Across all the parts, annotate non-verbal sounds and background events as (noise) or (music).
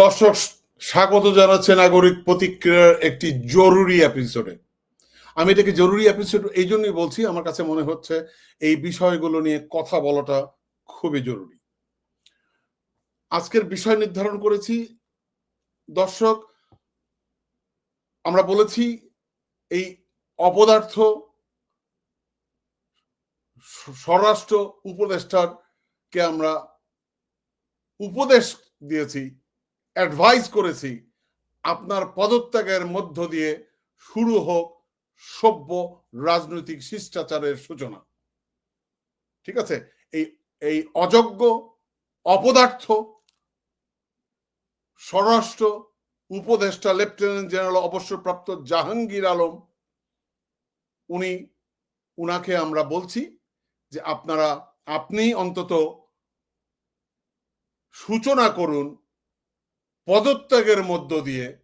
দর্শক, স্বাগত জানাচ্ছে নাগরিক প্রতিক্রিয়ার একটি জরুরি এপিসোডে আমি এটাকে জরুরি এপিসোড এই জন্যই বলছি, আমার কাছে মনে হচ্ছে এই বিষয়গুলো নিয়ে কথা বলাটা খুবই জরুরি। আজকের বিষয় নির্ধারণ করেছি। দর্শক, আমরা বলেছি এই অপদার্থ স্বরাষ্ট্র উপদেষ্টার কে আমরা উপদেশ দিয়েছি অ্যাডভাইস করেছি, আপনার পদত্যাগের মধ্য দিয়ে শুরু হোক সভ্য রাজনৈতিক শিষ্টাচারের সূচনা। ঠিক আছে? এই এই অযোগ্য, অপদার্থ, স্বরাষ্ট্র উপদেষ্টা, লেফটেন্যান্ট জেনারেল, অবসরপ্রাপ্ত জাহাঙ্গীর আলম, উনি, উনাকে আমরা বলছি যে আপনারা আপনি অন্তত সূচনা করুন পদত্যাগের মধ্য দিয়ে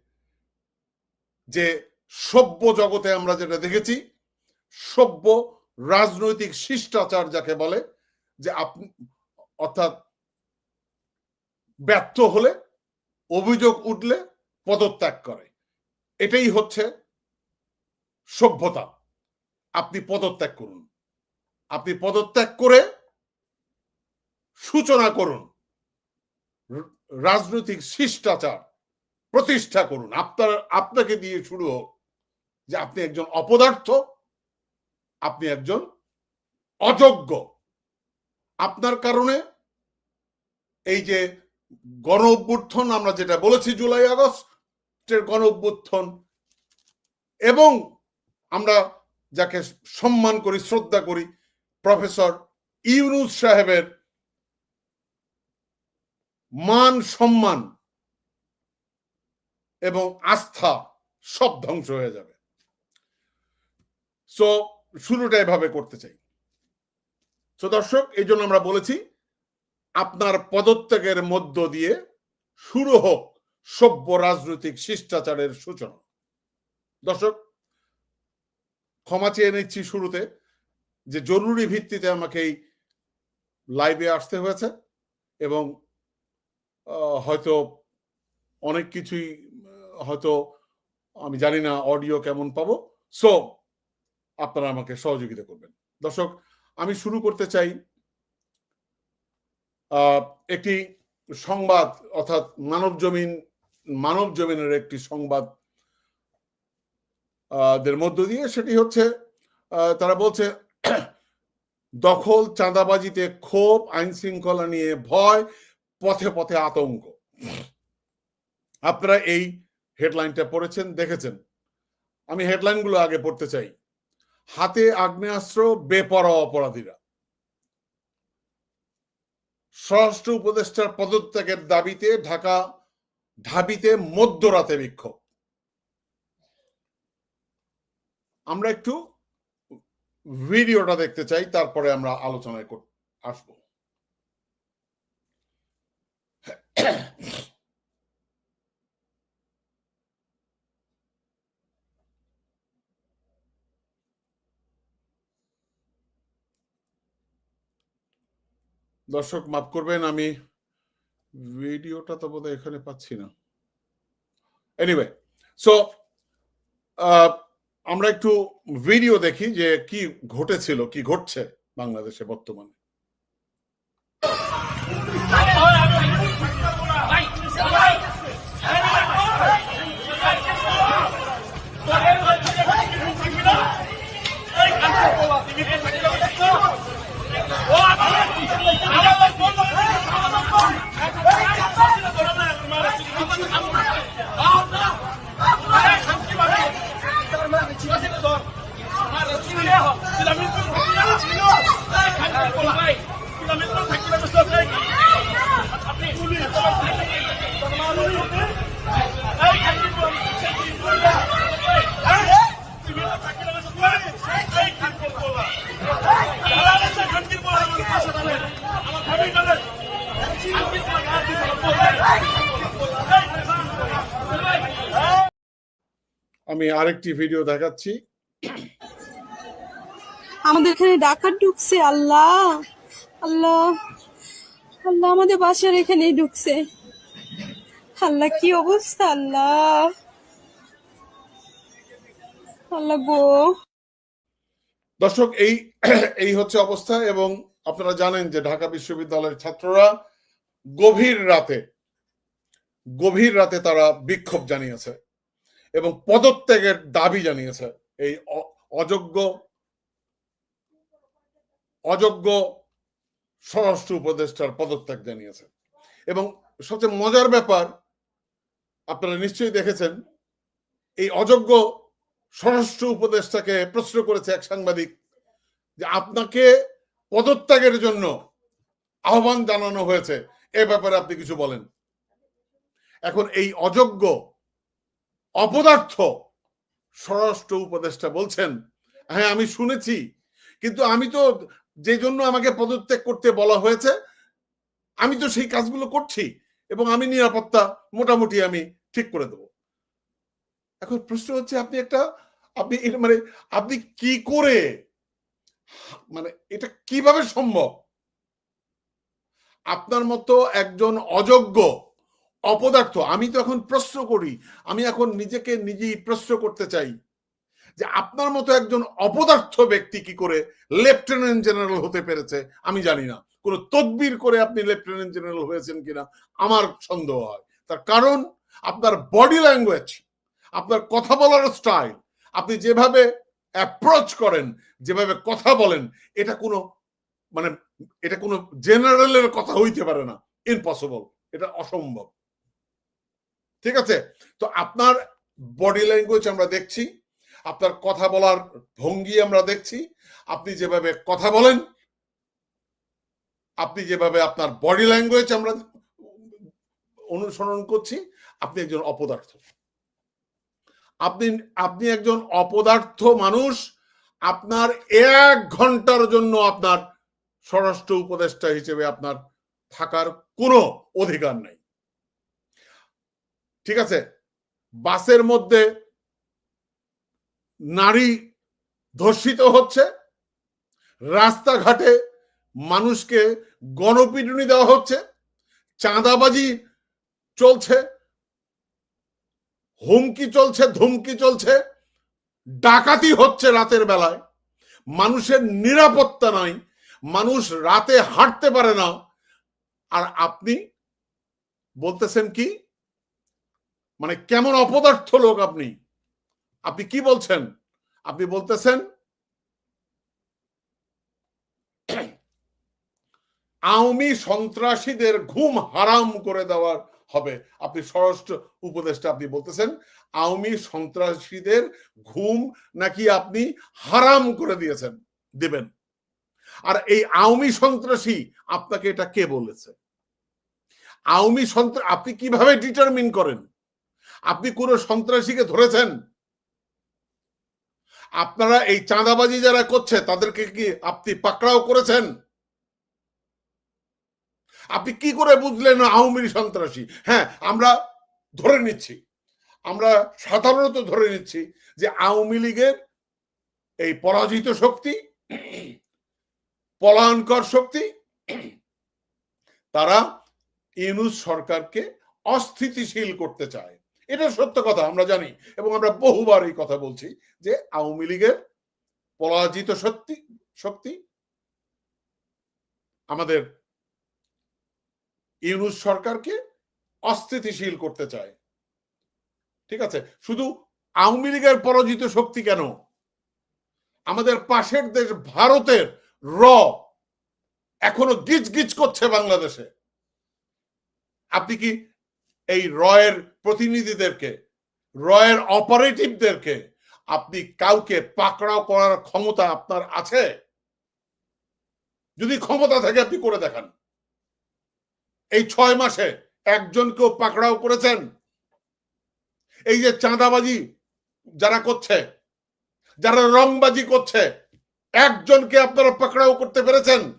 যে সভ্য জগতে আমরা যেটা দেখেছি, সভ্য রাজনৈতিক শিষ্টাচার যাকে বলে, যে আপনি অর্থাৎ ব্যর্থ হলে অভিযোগ উঠলে পদত্যাগ করে। এটাই হচ্ছে সভ্যতা। আপনি পদত্যাগ করুন। আপনি পদত্যাগ করে সূচনা করুন। রাজনৈতিক শিষ্টাচার প্রতিষ্ঠা করুন। আপনার, আপনাকে দিয়ে শুরু হোক যে আপনি একজন অপদার্থ, আপনি একজন অযোগ্য। আপনার কারণে এই যে গণ অভ্যুত্থান আমরা যেটা বলেছি জুলাই, আগস্টের গণ অভ্যুত্থান এবং আমরা যাকে সম্মান করি, শ্রদ্ধা করি, প্রফেসর ইউনুস সাহেবের মান সম্মান এবং আস্থা সব ধ্বংস হয়ে যাবে। সো শুরুটা এভাবে করতে চাই। সো দর্শক, এই জন্য আমরা বলেছি, আপনার পদত্যাগের মধ্য দিয়ে শুরু হোক সভ্য রাজনৈতিক শিষ্টাচারের সূচনা। দর্শক, ক্ষমা চেয়ে নিচ্ছি শুরুতে যে জরুরি ভিত্তিতে আমাকে এই লাইভে আসতে হয়েছে এবং হয়তো অনেক কিছুই হয়তো আমি জানি না অডিও কেমন পাবো। সো আপনারা আমাকে সহযোগিতা করবেন। দর্শক, আমি শুরু করতে চাই একটি সংবাদ, অর্থাৎ মানব জমিন, মানব জমিনের একটি সংবাদ দের মধ্য দিয়ে। সেটি হচ্ছে তারা বলছে, (clears throat) দখল, চাঁদাবাজিতে ক্ষোভ আইন শৃঙ্খলা নিয়ে ভয় পথে পথে আতঙ্ক। আপনারা এই হেডলাইনটা পড়েছেন, দেখেছেন। আমি হেডলাইনগুলো আগে পড়তে চাই। হাতে আগ্নেয়াস্ত্র, বেপরোয়া অপরাধীরা। স্বরাষ্ট্র উপদেষ্টার পদত্যাগের দাবিতে ঢাকা, ঢাবিতে মধ্যরাতে বিক্ষোভ। আমরা একটু ভিডিওটা দেখতে চাই, তারপরে আমরা আলোচনায় আসব। দর্শক, মাফ করবেন, আমি ভিডিওটা তো বোধহয় এখানে পাচ্ছি না। এনিওয়ে সো আমরা একটু ভিডিও দেখি যে কি ঘটেছিল, কি ঘটছে বাংলাদেশে বর্তমানে। আমি আরেকটি ভিডিও দেখাচ্ছি। আমাদের এখানে ডাকাত ঢুকছে আল্লাহ আল্লাহ আল্লাহ আমাদের বাসার এখানেই ঢুকছে। আল্লাহ কি অবস্থা আল্লাহ? আল্লাহ গো। দর্শক এই এই হচ্ছে অবস্থা এবং আপনারা জানেন যে ঢাকা বিশ্ববিদ্যালয়ের ছাত্ররা গভীর রাতে গভীর রাতে তারা বিক্ষোভ জানিয়েছে এবং পদত্যাগের দাবি জানিয়েছে। এই অযোগ্য অযোগ্য স্বরাষ্ট্র উপদেষ্টার পদত্যাগ জানিয়েছে। এবং সবচেয়ে মজার ব্যাপার, আপনারা নিশ্চয়ই দেখেছেন, এই অযোগ্য স্বরাষ্ট্র উপদেষ্টাকে প্রশ্ন করেছে এক সাংবাদিক যে আপনাকে পদত্যাগের জন্য আহ্বান জানানো হয়েছে। এ ব্যাপারে আপনি কিছু বলেন। এখন এই অযোগ্য অপদার্থ স্বরাষ্ট্র উপদেষ্টা বলছেন হ্যাঁ আমি শুনেছি, কিন্তু আমি তো যে জন্য আমাকে পদত্যাগ করতে বলা হয়েছে, আমি তো সেই কাজগুলো করছি এবং আমি নিরাপত্তা মোটামুটি আমি ঠিক করে দেব। এখন প্রশ্ন হচ্ছে, আপনি একটা, আপনি মানে আপনি কি করে মানে এটা কীভাবে সম্ভব? আপনার মতো একজন অযোগ্য অপদার্থ। আমি তো এখন প্রশ্ন করি, আমি এখন নিজেকে নিজেই প্রশ্ন করতে চাই যে আপনার মতো একজন অপদার্থ ব্যক্তি কি করে লেফটেন্যান্ট জেনারেল হতে পেরেছে, আমি জানি না। কোন তদবির করে আপনি লেফটেন্যান্ট জেনারেল হয়েছেন কিনা, আমার সন্দেহ হয়। তার কারণ, আপনার বডি ল্যাঙ্গুয়েজ, আপনার কথা বলার স্টাইল, আপনি যেভাবে অ্যাপ্রোচ করেন, যেভাবে কথা বলেন, এটা কোনো মানে এটা কোনো জেনারেলের কথা হইতে পারে না। ইম্পসিবল, এটা অসম্ভব। ঠিক আছে? তো আপনার বডি ল্যাঙ্গুয়েজ আমরা দেখছি, আপনার কথা বলার ভঙ্গি আমরা দেখছি, আপনি যেভাবে কথা বলেন, আপনি যেভাবে আপনার বডি ল্যাঙ্গুয়েজ আমরা অনুসরণ করছি, আপনি একজন অপদার্থ। আপনি আপনি একজন অপদার্থ মানুষ, আপনার এক ঘণ্টার জন্য আপনার স্বরাষ্ট্র উপদেষ্টা হিসেবে আপনার থাকার কোনো অধিকার নাই। ঠিক আছে? বাসের মধ্যে নারী ধর্ষিত হচ্ছে। রাস্তাঘাটে মানুষকে গণপিটুনি দেওয়া হচ্ছে। চাঁদাবাজি চলছে। হুমকি চলছে, ধুমকি চলছে। ডাকাতি হচ্ছে রাতের বেলায়। মানুষের নিরাপত্তা নাই। মানুষ রাতে হাঁটতে পারে না। আর আপনি বলতেছেন কি? মানে কেমন অপদার্থ লোক আপনি? আপনি কি বলছেন? আপনি বলতেছেন আওয়ামী সন্ত্রাসীদের ঘুম হারাম করে দেওয়ার হবে। আপনি স্বরাষ্ট্র উপদেষ্টা আপনি বলতেছেন আওয়ামী সন্ত্রাসীদের ঘুম নাকি আপনি হারাম করে দিয়েছেন, দেবেন। আর এই আওয়ামী সন্ত্রাসী, আপনাকে এটা কে বলেছে? আওয়ামী সন্ত্রাস আপনি কীভাবে ডিটারমিন করেন? আপনি কোন সন্ত্রাসীকে ধরেছেন? আপনারা এই চাঁদাবাজি যারা করছে, তাদেরকে কি আপনি পাকড়াও করেছেন? আপনি কি করে বুঝলেন আওয়ামী সন্ত্রাসী? হ্যাঁ আমরা ধরে নিচ্ছি। আমরা সাধারণত ধরে নিচ্ছি যে আওয়ামী লীগের এই পরাজিত শক্তি, পলায়নকর শক্তি, তারা ইউনুস সরকারকে অস্থিতিশীল করতে চায়। এটা সত্য কথা, আমরা জানি। এবং আমরা বহুবার এই কথা বলছি যে আওয়ামী লীগের পরাজিত শক্তি শক্তি আমাদের ইউনুস সরকারকে অস্থিতিশীল করতে চায়। ঠিক আছে? শুধু আওয়ামী লীগের পরাজিত শক্তি কেন? আমাদের পাশের দেশ ভারতের র এখনও গিজ গিজ করছে বাংলাদেশে। আপনি কি এই রয়ের প্রতিনিধিদেরকে, রয়ের অপারেটিভদেরকে, আপনি কাউকে পাকড়াও করার ক্ষমতা আপনার আছে? যদি ক্ষমতা থাকে, আপনি করে দেখান। এই ছয় মাসে একজনকেও পাকড়াও করেছেন? এই যে চাঁদাবাজি যারা করছে, যারা রংবাজি করছে, একজনকে আপনারা পাকড়াও করতে পেরেছেন?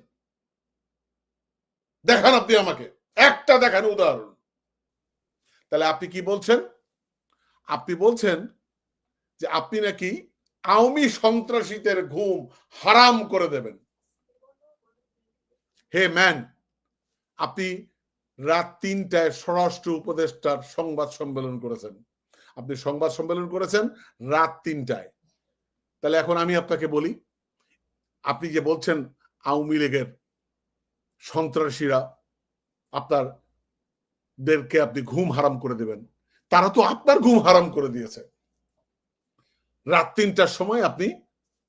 দেখান আপনি আমাকে। একটা দেখান উদাহরণ। তাহলে আপনি কি বলছেন? আপনি বলছেন যে আপনি নাকি আওয়ামী সন্ত্রাসীদের ঘুম হারাম করে দেবেন। হে ম্যান, আপনি রাত তিনটায় স্বরাষ্ট্র উপদেষ্টার সংবাদ সম্মেলন করেছেন। আপনি সংবাদ সম্মেলন করেছেন রাত তিনটায়। তাহলে এখন আমি আপনাকে বলি, আপনি যে বলছেন আওয়ামী লীগের সন্ত্রাসীরা আপনার দেরকে আপনি ঘুম হারাম করে দেবেন। তারা তো আপনার ঘুম হারাম করে দিয়েছে। রাত তিনটার সময় আপনি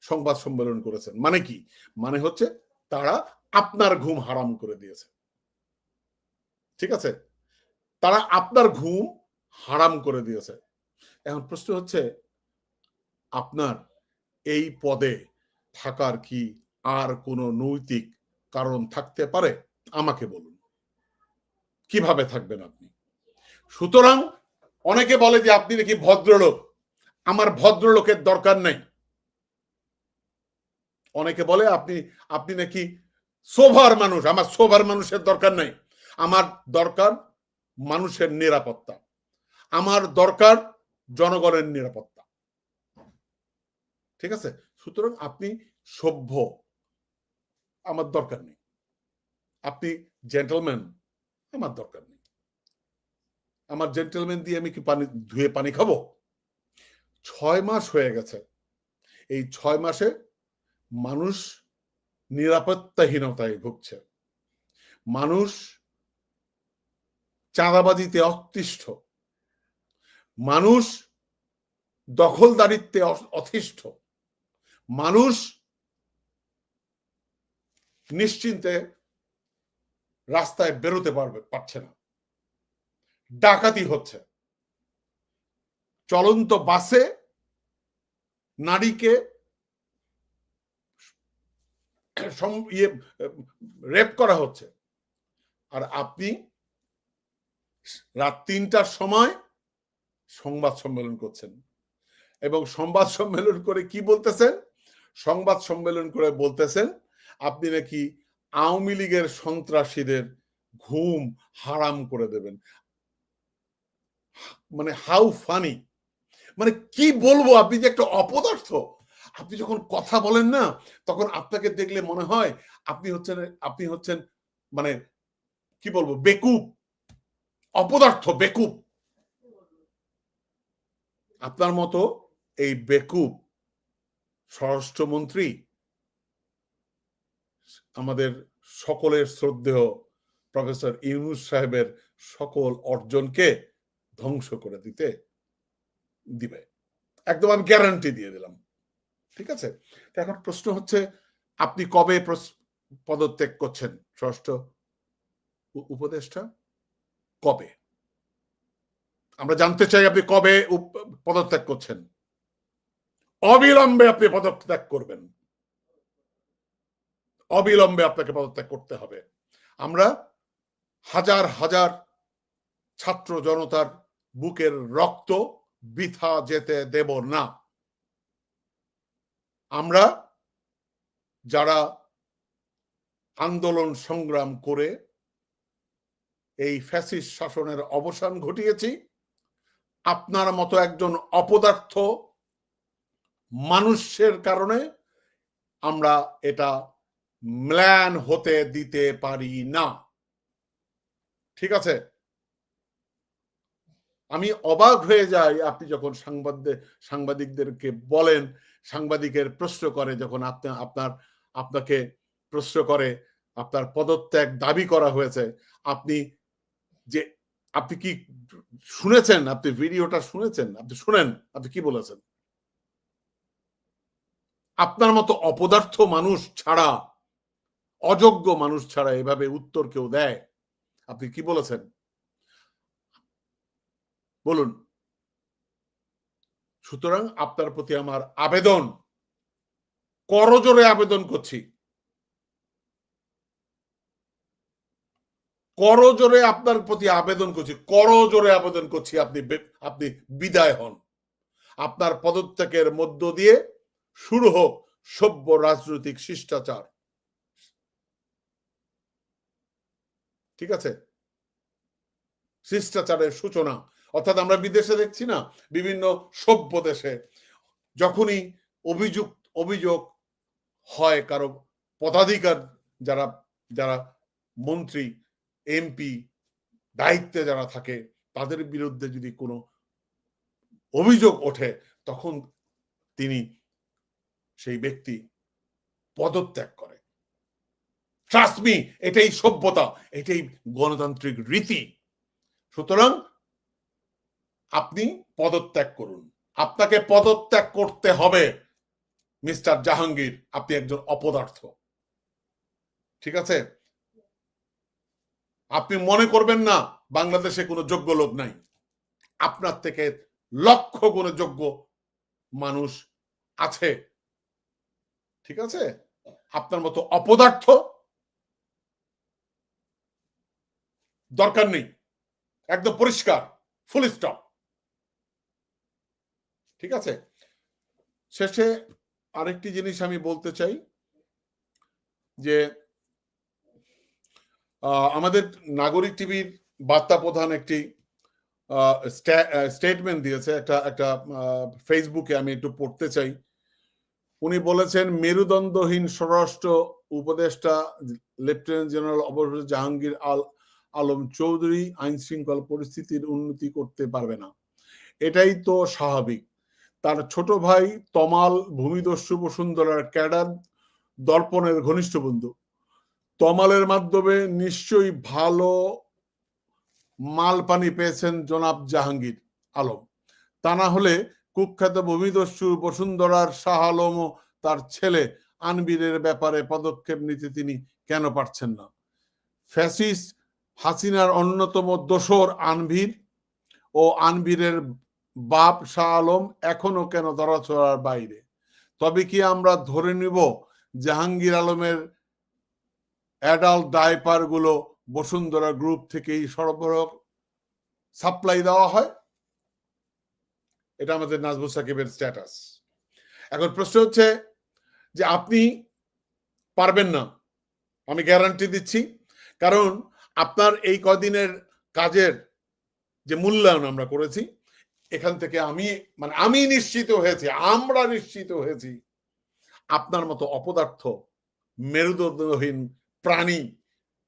সংবাদ সম্মেলন করেছেন। মানে কি? মানে হচ্ছে তারা আপনার ঘুম হারাম করে দিয়েছে। ঠিক আছে? তারা আপনার ঘুম হারাম করে দিয়েছে। এখন প্রশ্ন হচ্ছে, আপনার এই পদে থাকার কি আর কোনো নৈতিক কারণ থাকতে পারে? আমাকে বলুন। কীভাবে থাকবেন আপনি? সুতরাং অনেকে বলে যে আপনি নাকি ভদ্রলোক। আমার ভদ্রলোকের দরকার নাই। অনেকে বলে আপনি আপনি নাকি সোভার মানুষ। আমার সোভার মানুষের দরকার নাই। আমার দরকার মানুষের নিরাপত্তা। আমার দরকার জনগণের নিরাপত্তা। ঠিক আছে? সুতরাং আপনি সভ্য। আমার দরকার নেই। আপনি জেন্টলম্যান আমার দরকার নেই। আমার জেন্টলম্যান দিয়ে আমি কি পানি ধুয়ে পানি খাব? ছয় মাস হয়ে গেছে। এই ছয় মাসে মানুষ নিরাপত্তাহীনতায় ভুগছে। মানুষ চাঁদাবাজিতে অতিষ্ঠ। মানুষ দখলদারিত্বে অতিষ্ঠ। মানুষ নিশ্চিন্তে রাস্তায় বেরোতে পারবে, পারছে না। ডাকাতি হচ্ছে। চলন্ত বাসে নারীকে ইয়ে রেপ করা হচ্ছে। আর আপনি রাত তিনটার সময় সংবাদ সম্মেলন করছেন। এবং সংবাদ সম্মেলন করে কি বলতেছেন? সংবাদ সম্মেলন করে বলতেছেন, আপনি নাকি আওয়ামী লীগের সন্ত্রাসীদের ঘুম হারাম করে দেবেন। মানে হাউ ফানি মানে কি বলব, আপনি যে একটা অপদার্থ। আপনি যখন কথা বলেন না, তখন আপনাকে দেখলে মনে হয় আপনি হচ্ছেন আপনি হচ্ছেন মানে কি বলব, বেকুব। অপদার্থ, বেকুব। আপনার মতো এই বেকুব স্বরাষ্ট্রমন্ত্রী আমাদের সকলের শ্রদ্ধেয় প্রফেসর ইউনুস সাহেবের সকল অর্জনকে ধ্বংস করে দিতে দিবে। একদম আমি গ্যারান্টি দিয়ে দিলাম। ঠিক আছে? এখন প্রশ্ন হচ্ছে, আপনি কবে পদত্যাগ করছেন? ষষ্ঠ উপদেষ্টা? কবে? আমরা জানতে চাই আপনি কবে পদত্যাগ করছেন। অবিলম্বে আপনি পদত্যাগ করবেন। অবিলম্বে আপনাকে পদত্যাগ করতে হবে। আমরা হাজার হাজার ছাত্র জনতার বুকের রক্ত বৃথা যেতে দেব না। আমরা যারা আন্দোলন সংগ্রাম করে এই ফ্যাসিস্ট শাসনের অবসান ঘটিয়েছি, আপনার মতো একজন অপদার্থ মানুষের কারণে আমরা এটা ম্লান হতে দিতে পারি না। ঠিক আছে? আমি অবাক হয়ে যাই আপনি যখন সাংবাদিক, সাংবাদিকদেরকে বলেন, সাংবাদিকের প্রশ্ন করে, যখন আপনি, আপনার, আপনাকে প্রশ্ন করে, আপনার পদত্যাগ দাবি করা হয়েছে, আপনি যে, আপনি কি শুনেছেন? আপনি ভিডিওটা শুনেছেন? আপনি শুনেন, আপনি কি বলেছেন? আপনার মতো অপদার্থ মানুষ ছাড়া অযোগ্য মানুষ ছাড়া এভাবে উত্তর কেউ দেয়? আপনি কি বলেছেন? বলুন। সুতরাং আপনার প্রতি আমার আবেদন করজোরে আবেদন করছি। করজোরে আপনার প্রতি আবেদন করছি করজোরে আবেদন করছি, আপনি আপনি বিদায় হন। আপনার পদত্যাগের মধ্য দিয়ে শুরু হোক সভ্য রাজনৈতিক শিষ্টাচার। ঠিক আছে? শিষ্টাচারের সূচনা। অর্থাৎ আমরা বিদেশে দেখছি না, বিভিন্ন সভ্য দেশে যখনই অভিযোগ অভিযোগ হয় কারও পদাধিকার যারা যারা মন্ত্রী, এমপি, দায়িত্বে যারা থাকে, তাদের বিরুদ্ধে যদি কোনো অভিযোগ ওঠে, তখন তিনি সেই ব্যক্তি পদত্যাগ করে। ট্রাস্টমি এটাই সভ্যতা, এটাই গণতান্ত্রিক রীতি। সুতরাং আপনি পদত্যাগ করুন। আপনাকে পদত্যাগ করতে হবে। মিস্টার জাহাঙ্গীর, আপনি একজন অপদার্থ। ঠিক আছে? আপনি মনে করবেন না, বাংলাদেশে কোনো যোগ্য লোক নাই। আপনার থেকে লক্ষ গুণে যোগ্য মানুষ আছে। ঠিক আছে? আপনার মতো অপদার্থ দরকার নেই। একদম পরিষ্কার ফুল স্টপ ঠিক আছে? শেষে আরেকটি জিনিস আমি বলতে চাই, যে আমাদের নাগরিক টিভির বার্তা প্রধান একটি স্টেটমেন্ট দিয়েছে, একটা একটা ফেসবুকে আমি একটু পড়তে চাই। উনি বলেছেন, মেরুদণ্ডহীন স্বরাষ্ট্র উপদেষ্টা, লেফটেন্যান্ট জেনারেল অবসর জাহাঙ্গীর আল আলম চৌধুরী আইন শৃঙ্খলা পরিস্থিতির উন্নতি করতে পারবে না। এটাই তো স্বাভাবিক। তার ছোট ভাই তমাল ভূমিদস্যু বসুন্ধরার ক্যাডার, দর্পণের ঘনিষ্ঠ বন্ধু। তমালের মাধ্যমে নিশ্চয়ই ভালো মাল পানি পেয়েছেন জনাব জাহাঙ্গীর আলম। তা না হলে কুখ্যাত ভূমিদস্যু বসুন্ধরার শাহ আলম ও তার ছেলে আনবীরের ব্যাপারে পদক্ষেপ নিতে তিনি কেন পারছেন না? ফ্যাসিস্ট হাসিনার অন্যতম দোসর আনভীর ও আনভীরের বাপ শাহ আলম এখনও কেন ধরাছোড়ার বাইরে? তবে কি আমরা ধরে নিব জাহাঙ্গীর আলমের অ্যাডাল্ট ডাইপারগুলো বসুন্ধরা গ্রুপ থেকেই সরবরাহ সাপ্লাই দেওয়া হয়? এটা আমাদের নাজমুল সাকিবের স্ট্যাটাস। এখন প্রশ্ন হচ্ছে যে আপনি পারবেন না, আমি গ্যারান্টি দিচ্ছি। কারণ আপনার এই কদিনের কাজের যে মূল্যায়ন আমরা করেছি, এখান থেকে আমি মানে আমি নিশ্চিত হয়েছি, আমরা নিশ্চিত হয়েছি, আপনার মতো অপদার্থ, মেরুদণ্ডহীন প্রাণী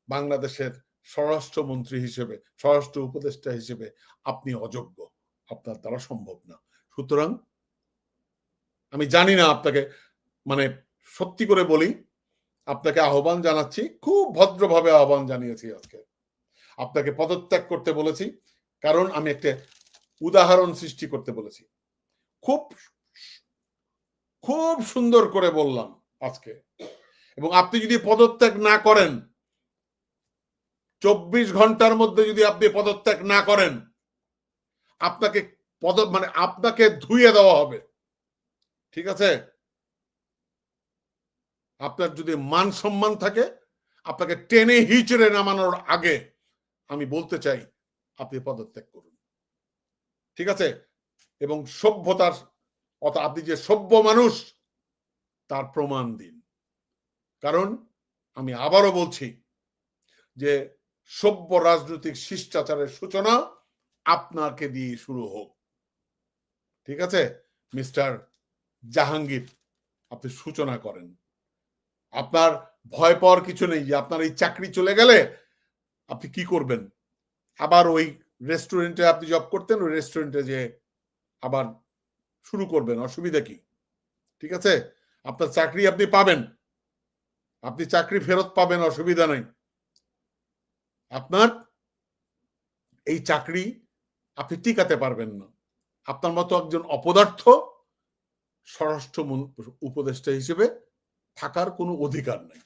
বাংলাদেশের স্বরাষ্ট্রমন্ত্রী হিসেবে, স্বরাষ্ট্র উপদেষ্টা হিসেবে আপনি অযোগ্য, আপনার দ্বারা সম্ভব না। সুতরাং আমি জানি না আপনাকে মানে সত্যি করে বলি আপনাকে আহ্বান জানাচ্ছি, খুব ভদ্রভাবে আহ্বান জানিয়েছি আজকে। আপনাকে পদত্যাগ করতে বলেছি, কারণ আমি একটা উদাহরণ সৃষ্টি করতে বলেছি। খুব খুব সুন্দর করে বললাম আজকে। এবং আপনি যদি পদত্যাগ না করেন, চব্বিশ ঘণ্টার মধ্যে যদি আপনি পদত্যাগ না করেন, আপনাকে পদ মানে আপনাকে ধুয়ে দেওয়া হবে। ঠিক আছে? আপনার যদি মান সম্মান থাকে, আপনাকে টেনে হিচড়ে নামানোর আগে আমি বলতে চাই, আপনি পদত্যাগ করুন। ঠিক আছে? এবং সভ্যতার, অর্থাৎ আপনি যে সভ্য মানুষ, তার প্রমাণ দিন। কারণ আমি আবারও বলছি যে, সভ্য রাজনৈতিক শিষ্টাচারের সূচনা আপনাকে দিয়ে শুরু হোক। ঠিক আছে? মিস্টার জাহাঙ্গীর, আপনি সূচনা করেন। আপনার ভয় পাওয়ার কিছু নেই যে আপনার এই চাকরি চলে গেলে আপনি কি করবেন? আবার ওই রেস্টুরেন্টে আপনি জব করতেন, ওই রেস্টুরেন্টে যে আবার শুরু করবেন, অসুবিধা কি? ঠিক আছে? আপনার চাকরি আপনি পাবেন। আপনি চাকরি ফেরত পাবেন, অসুবিধা নেই। আপনার এই চাকরি আপনি টিকাতে পারবেন না। আপনার মতো একজন অপদার্থ স্বরাষ্ট্র উপদেষ্টা হিসেবে থাকার কোনো অধিকার নেই।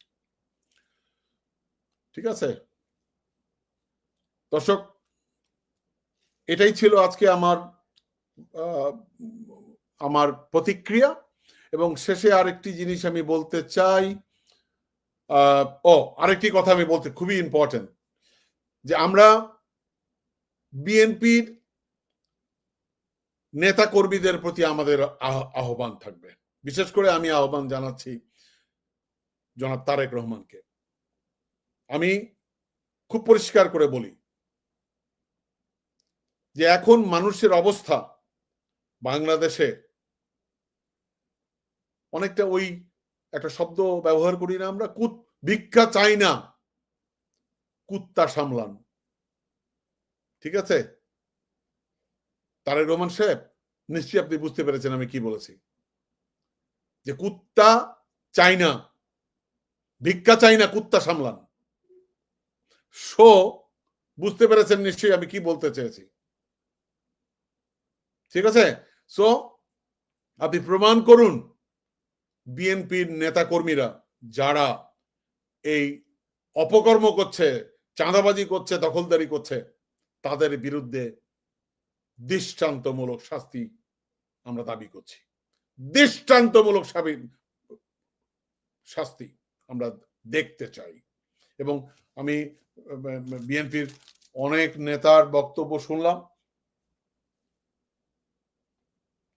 ঠিক আছে? দর্শক, এটাই ছিল আজকে আমার আমার প্রতিক্রিয়া এবং শেষে আরেকটি জিনিস আমি বলতে চাই ও, আরেকটি কথা আমি বলতে, খুবই ইম্পর্টেন্ট যে আমরা বিএনপির নেতা কর্মীদের প্রতি আমাদের আহ্বান থাকবে। বিশেষ করে আমি আহ্বান জানাচ্ছি জনাব তারেক রহমানকে। আমি খুব পরিষ্কার করে বলি যে এখন মানুষের অবস্থা বাংলাদেশে অনেকটা ওই একটা শব্দ ব্যবহার করি না আমরা, কুত ভিক্ষা চাই না, কুত্তা সামলান। ঠিক আছে? তারেক রহমান সাহেব, নিশ্চয়ই আপনি বুঝতে পেরেছেন আমি কি বলেছি। যে কুত্তা চাই না ভিক্ষা চাই না, কুত্তা সামলান। সো বুঝতে পেরেছেন নিশ্চয়ই আমি কি বলতে চেয়েছি। ঠিক আছে? সো আপনি প্রমাণ করুন, বিএনপির নেতাকর্মীরা যারা এই অপকর্ম করছে, চাঁদাবাজি করছে, দখলদারি করছে, তাদের বিরুদ্ধে দৃষ্টান্তমূলক শাস্তি আমরা দাবি করছি। দৃষ্টান্তমূলক শাস্তি। আমরা দেখতে চাই। এবং আমি, বিএনপির অনেক নেতার বক্তব্য শুনলাম।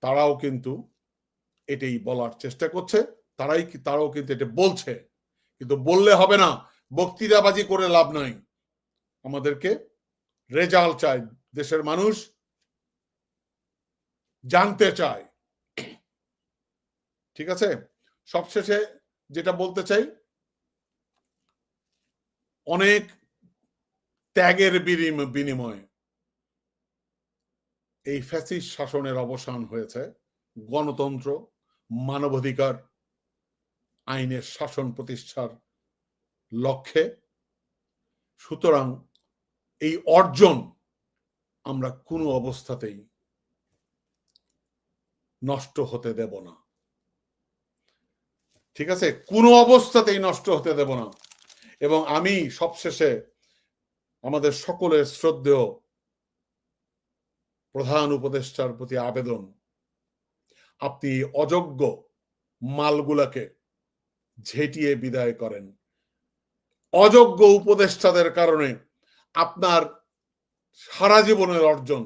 তারাও কিন্তু এটাই বলার চেষ্টা করছে। তারাই তারাও কিন্তু এটা বলছে। কিন্তু বললে হবে না। বক্তৃতাবাজি করে লাভ নাই। আমাদেরকে রেজাল্ট চাই। দেশের মানুষ জানতে চায়। ঠিক আছে? সবশেষে যেটা বলতে চাই অনেক ত্যাগের বিনিম- বিনিময়ে এই ফ্যাসিস্ট শাসনের অবসান হয়েছে। গণতন্ত্র, মানবাধিকার, আইনের শাসন প্রতিষ্ঠার লক্ষ্যে। সুতরাং এই অর্জন আমরা কোনো অবস্থাতেই নষ্ট হতে দেব না। ঠিক আছে? কোনো অবস্থাতেই নষ্ট হতে দেব না। এবং আমি সবশেষে আমাদের সকলের শ্রদ্ধেয় প্রধান উপদেষ্টার প্রতি আবেদন, আপনি অযোগ্য মালগুলাকে ঝেঁটিয়ে বিদায় করেন। অযোগ্য উপদেষ্টাদের কারণে আপনার সারা জীবনের অর্জন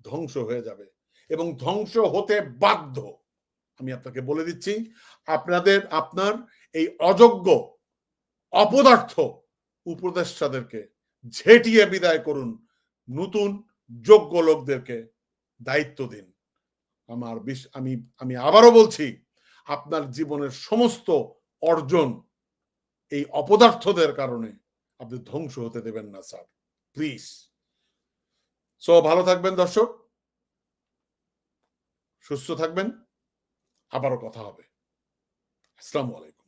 ধ্বংস হয়ে যাবে এবং ধ্বংস হতে বাধ্য। আমি আপনাকে বলে দিচ্ছি, আপনাদের, আপনার এই অযোগ্য অপদার্থ উপদেষ্টাদেরকে ঝেটিয়ে বিদায় করুন, নতুন যোগ্য লোকদেরকে দায়িত্ব দিন। আমার বিশ- আমি আমি আবারও বলছি, আপনার জীবনের সমস্ত অর্জন এই অপদার্থদের কারণে আপনি ধ্বংস হতে দেবেন না, স্যার। প্লিজ। সো, ভালো থাকবেন, দর্শক। সুস্থ থাকবেন। আবারও কথা হবে। আসসালামু আলাইকুম।